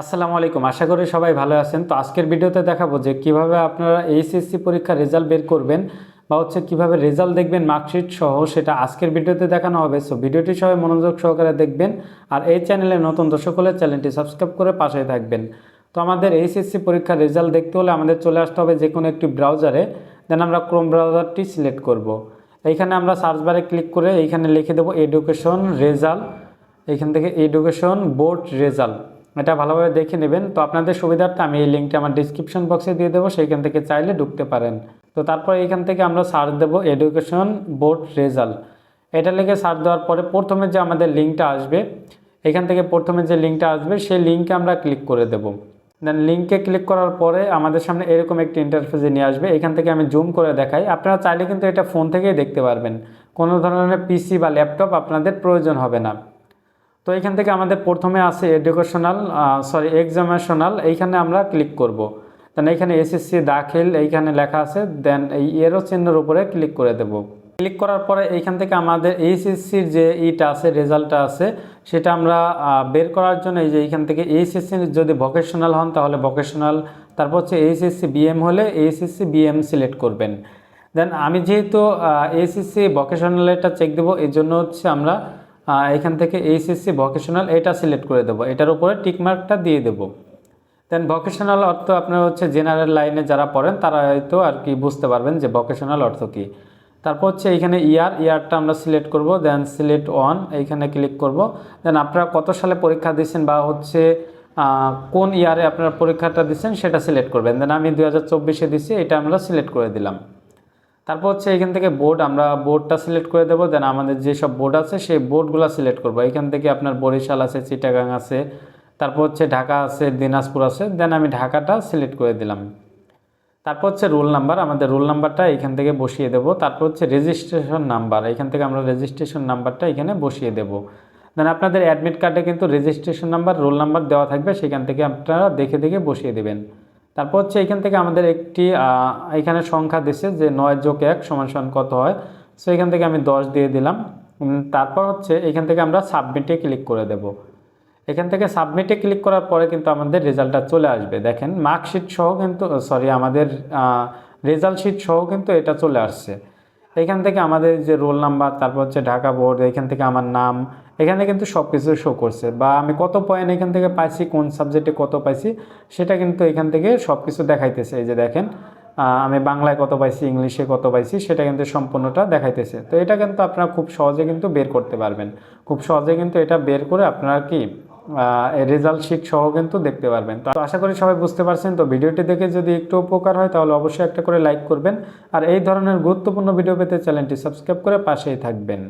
আসসালামু আলাইকুম। আশা করি সবাই ভালো আছেন। তো আজকের ভিডিওতে দেখাবো যে কীভাবে আপনারা এইচএসসি পরীক্ষার রেজাল্ট বের করবেন বা হচ্ছে কীভাবে রেজাল্ট দেখবেন মার্কশিট সহ সেটা আজকের ভিডিওতে দেখানো হবে। সো ভিডিওটি সবাই মনোযোগ সহকারে দেখবেন। আর এই চ্যানেলে নতুন দর্শক হলে চ্যানেলটি সাবস্ক্রাইব করে পাশে থাকবেন। তো আমাদের এইচএসসি পরীক্ষার রেজাল্ট দেখতে হলে আমাদের চলে আসতে হবে যে কোনো একটি ব্রাউজারে। দেন আমরা ক্রোম ব্রাউজারটি সিলেক্ট করব। এইখানে আমরা সার্চ বারে ক্লিক করে এইখানে লিখে দেবো এডুকেশন রেজাল্ট। এইখান থেকে এডুকেশন বোর্ড রেজাল্ট। এটা ভালোভাবে দেখে নেবেন। তো আপনাদের সুবিধার্থে আমি এই লিঙ্কটা আমার ডিসক্রিপশন বক্সে দিয়ে দেবো, সেইখান থেকে চাইলে ঢুকতে পারেন। তো তারপর এইখান থেকে আমরা সার্চ দেবো এডুকেশন বোর্ড রেজাল্ট এটা লিখে সার্চ দেওয়ার পরে প্রথমে যে আমাদের লিঙ্কটা আসবে, এখান থেকে প্রথমে যে লিঙ্কটা আসবে, সেই লিঙ্কে আমরা ক্লিক করে দেব। দেন লিঙ্কে ক্লিক করার পরে আমাদের সামনে এরকম একটি ইন্টারফেসে নিয়ে আসবে। এখান থেকে আমি জুম করে দেখাই। আপনারা চাইলে কিন্তু এটা ফোন থেকেই দেখতে পারবেন। কোনো ধরনের পিসি বা ল্যাপটপ আপনাদের প্রয়োজন হবে না। তো এখান থেকে আমাদের প্রথমে আছে এডুকেশনাল সরি এক্সামিনেশনাল এইখানে আমরা ক্লিক করব। দেন এইখানে এসএসসি দাখিল, এইখানে লেখা আছে দেন এই এরো চিহ্নের উপরে ক্লিক করে দেব। ক্লিক করার পরে এইখান থেকে আমাদের এইচএসসির যে ইটা আছে, রেজাল্টটা আছে, সেটা আমরা বের করার জন্য এই যে এইখান থেকে এইচএসসি যদি ভোকেশনাল হন, তাহলে ভোকেশনাল তারপর হচ্ছে এইচএসসি বিএম হলে এইচএসসি বিএম সিলেক্ট করবেন। দেন আমি যেহেতু এইচএসসি ভোকেশনালটা চেক দেবো এই জন্য হচ্ছে আমরা এখান থেকে এইচএসসি ভোকেশনাল এটা সিলেক্ট করে দেবো। এটার উপরে টিকমার্কটা দিয়ে দেবো। দেন ভোকেশনাল অর্থ আপনার হচ্ছে জেনারেল লাইনে যারা পড়েন, তারা হয়তো আর কি বুঝতে পারবেন যে ভোকেশনাল অর্থ কী। তারপর হচ্ছে এইখানে ইয়ার ইয়ারটা আমরা সিলেক্ট করব দেন সিলেক্ট অন এইখানে ক্লিক করব। দেন আপনারা কত সালে পরীক্ষা দিচ্ছেন বা হচ্ছে কোন ইয়ারে আপনারা পরীক্ষাটা দিচ্ছেন সেটা সিলেক্ট করবেন। দেন আমি দু হাজার চব্বিশে দিচ্ছি এটা আমরা সিলেক্ট করে দিলাম। তারপর হচ্ছে এখান থেকে বোর্ড আমরা বোর্ডটা সিলেক্ট করে দেবো দেন আমাদের যেসব বোর্ড আছে সেই বোর্ডগুলো সিলেক্ট করব। এখান থেকে আপনার বরিশাল আছে, চিটাগাং আছে, তারপর হচ্ছে ঢাকা আছে, দিনাজপুর আছে দেন আমি ঢাকাটা সিলেক্ট করে দিলাম। তারপর হচ্ছে রোল নাম্বার আমাদের রোল নাম্বারটা এখান থেকে বসিয়ে দেব। তারপর হচ্ছে রেজিস্ট্রেশন নাম্বার এখান থেকে আমরা রেজিস্ট্রেশন নাম্বারটা এখানে বসিয়ে দেব। দেন আপনাদের অ্যাডমিট কার্ডে কিন্তু রেজিস্ট্রেশন নাম্বার রোল নাম্বার দেওয়া থাকবে, সেখান থেকে আপনারা দেখে দেখে বসিয়ে দেবেন। তারপর হচ্ছে এখান থেকে আমাদের একটি এখানে সংখ্যা দিছে যে নয় যোগ এক সমান সমান কত হয়। সো এখান থেকে আমি দশ দিয়ে দিলাম। তারপর হচ্ছে এখান থেকে আমরা সাবমিটে ক্লিক করে দেব। এখান থেকে সাবমিটে ক্লিক করার পরে কিন্তু আমাদের রেজাল্টটা চলে আসবে। দেখেন মার্কশিট সহ কিন্তু সরি আমাদের রেজাল্ট শিট সহ কিন্তু এটা চলে আসছে। এখান থেকে আমাদের যে রোল নাম্বার, তারপর হচ্ছে ঢাকা বোর্ড, এখান থেকে আমার নাম, এখানে কিন্তু সব কিছু শো করছে। বা আমি কত পয়েন্ট এখান থেকে পাইছি, কোন সাবজেক্টে কত পাইছি, সেটা কিন্তু এখান থেকে সব কিছু দেখাইতেছে। এই যে দেখেন আমি বাংলায় কত পাইছি, ইংলিশে কত পাইছি, সেটা কিন্তু সম্পূর্ণটা দেখাইতেছে। তো এটা কিন্তু আপনারা খুব সহজে কিন্তু বের করতে পারবেন। খুব সহজে কিন্তু এটা বের করে আপনারা কি রেজাল্ট শিট সহ কিন্তু দেখতে পারবেন। তো আশা করি সবাই বুঝতে পারছেন। তো ভিডিওটি দেখে যদি একটু উপকার হয়, তাহলে অবশ্যই একটা করে লাইক করবেন। আর এই ধরনের গুরুত্বপূর্ণ ভিডিও পেতে চ্যানেলটি সাবস্ক্রাইব করে পাশেই থাকবেন।